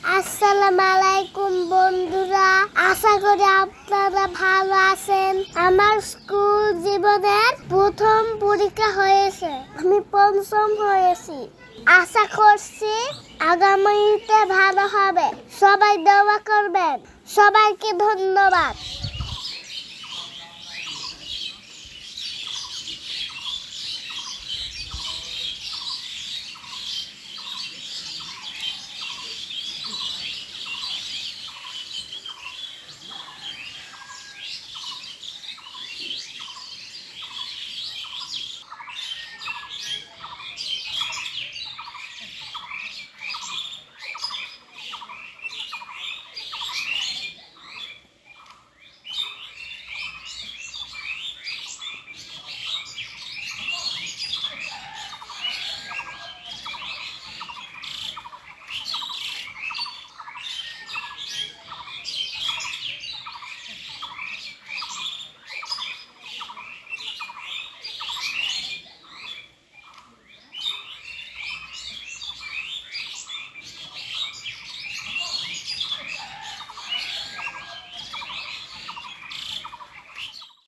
আসসালামু আলাইকুম বন্ধুরা। আশা করি আপনারা ভালো আছেন। আমার স্কুল জীবনের প্রথম পরীক্ষা হয়েছে। আমি পঞ্চম হয়েছি। আশা করছি আগামীতে ভালো হবে। সবাই দোয়া করবেন। সবাইকে ধন্যবাদ।